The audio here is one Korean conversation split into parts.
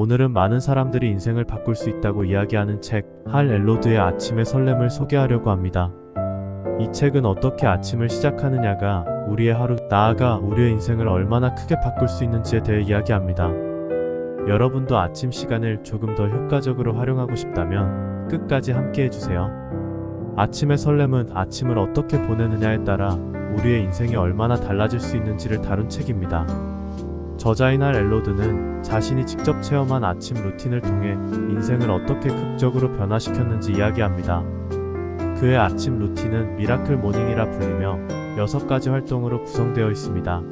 오늘은 많은 사람들이 인생을 바꿀 수 있다고 이야기하는 책, 할 엘로드의 아침의 설렘을 소개하려고 합니다. 이 책은 어떻게 아침을 시작하느냐가 우리의 하루, 나아가 우리의 인생을 얼마나 크게 바꿀 수 있는지에 대해 이야기합니다. 여러분도 아침 시간을 조금 더 효과적으로 활용하고 싶다면 끝까지 함께 해주세요. 아침의 설렘은 아침을 어떻게 보내느냐에 따라 우리의 인생이 얼마나 달라질 수 있는지를 다룬 책입니다. 저자인 할 엘로드는 자신이 직접 체험한 아침 루틴을 통해 인생을 어떻게 극적으로 변화시켰는지 이야기합니다. 그의 아침 루틴은 미라클 모닝이라 불리며 6가지 활동으로 구성되어 있습니다.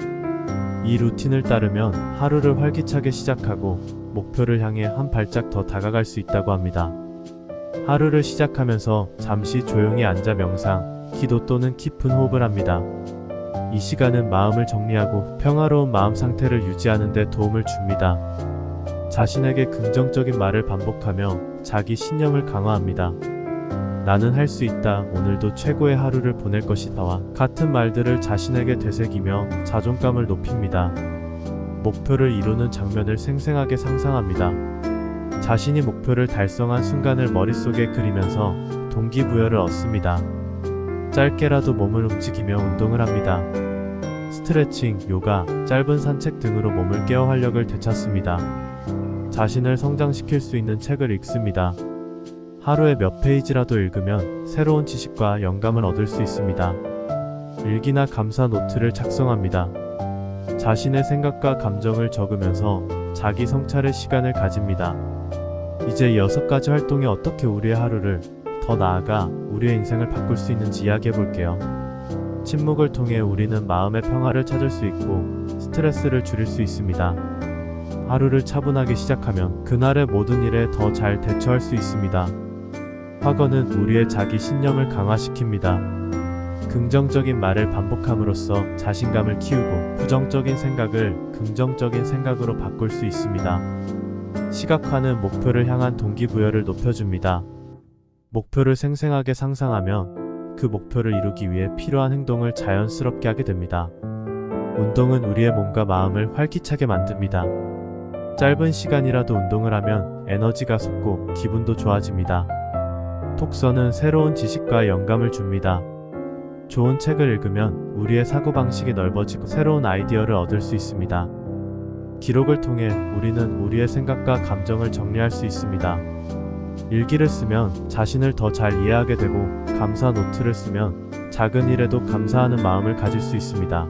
이 루틴을 따르면 하루를 활기차게 시작하고 목표를 향해 한 발짝 더 다가갈 수 있다고 합니다. 하루를 시작하면서 잠시 조용히 앉아 명상, 기도 또는 깊은 호흡을 합니다. 이 시간은 마음을 정리하고 평화로운 마음 상태를 유지하는 데 도움을 줍니다. 자신에게 긍정적인 말을 반복하며 자기 신념을 강화합니다. 나는 할 수 있다. 오늘도 최고의 하루를 보낼 것이다와 같은 말들을 자신에게 되새기며 자존감을 높입니다. 목표를 이루는 장면을 생생하게 상상합니다. 자신이 목표를 달성한 순간을 머릿속에 그리면서 동기부여를 얻습니다. 짧게라도 몸을 움직이며 운동을 합니다. 스트레칭, 요가, 짧은 산책 등으로 몸을 깨어 활력을 되찾습니다. 자신을 성장시킬 수 있는 책을 읽습니다. 하루에 몇 페이지라도 읽으면 새로운 지식과 영감을 얻을 수 있습니다. 일기나 감사 노트를 작성합니다. 자신의 생각과 감정을 적으면서 자기 성찰의 시간을 가집니다. 이제 여섯 가지 활동이 어떻게 우리의 하루를 더 나아가 우리의 인생을 바꿀 수 있는지 이야기해 볼게요. 침묵을 통해 우리는 마음의 평화를 찾을 수 있고 스트레스를 줄일 수 있습니다. 하루를 차분하게 시작하면 그날의 모든 일에 더 잘 대처할 수 있습니다. 학원은 우리의 자기 신념을 강화시킵니다. 긍정적인 말을 반복함으로써 자신감을 키우고 부정적인 생각을 긍정적인 생각으로 바꿀 수 있습니다. 시각화는 목표를 향한 동기부여를 높여줍니다. 목표를 생생하게 상상하면 그 목표를 이루기 위해 필요한 행동을 자연스럽게 하게 됩니다. 운동은 우리의 몸과 마음을 활기차게 만듭니다. 짧은 시간이라도 운동을 하면 에너지가 솟고 기분도 좋아집니다. 톡서는 새로운 지식과 영감을 줍니다. 좋은 책을 읽으면 우리의 사고방식이 넓어지고 새로운 아이디어를 얻을 수 있습니다. 기록을 통해 우리는 우리의 생각과 감정을 정리할 수 있습니다. 일기를 쓰면 자신을 더 잘 이해하게 되고 감사 노트를 쓰면 작은 일에도 감사하는 마음을 가질 수 있습니다.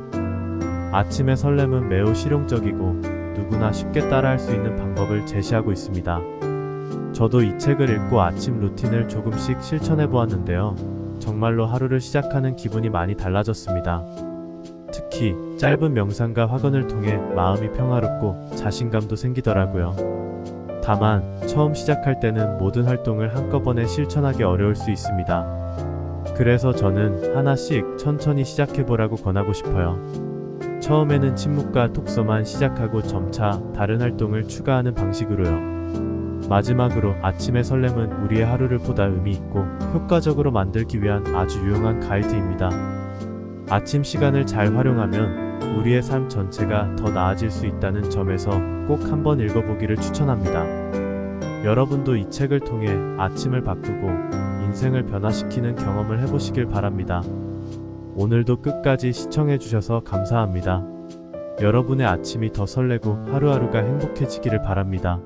아침의 설렘은 매우 실용적이고 누구나 쉽게 따라할 수 있는 방법을 제시하고 있습니다. 저도 이 책을 읽고 아침 루틴을 조금씩 실천해 보았는데요. 정말로 하루를 시작하는 기분이 많이 달라졌습니다. 특히 짧은 명상과 확언을 통해 마음이 평화롭고 자신감도 생기더라고요. 다만 처음 시작할 때는 모든 활동을 한꺼번에 실천하기 어려울 수 있습니다. 그래서 저는 하나씩 천천히 시작해 보라고 권하고 싶어요. 처음에는 침묵과 톡서만 시작하고 점차 다른 활동을 추가하는 방식으로요. 마지막으로 아침의 설렘은 우리의 하루를 보다 의미 있고 효과적으로 만들기 위한 아주 유용한 가이드입니다. 아침 시간을 잘 활용하면 우리의 삶 전체가 더 나아질 수 있다는 점에서 꼭 한번 읽어보기를 추천합니다. 여러분도 이 책을 통해 아침을 바꾸고 인생을 변화시키는 경험을 해보시길 바랍니다. 오늘도 끝까지 시청해주셔서 감사합니다. 여러분의 아침이 더 설레고 하루하루가 행복해지기를 바랍니다.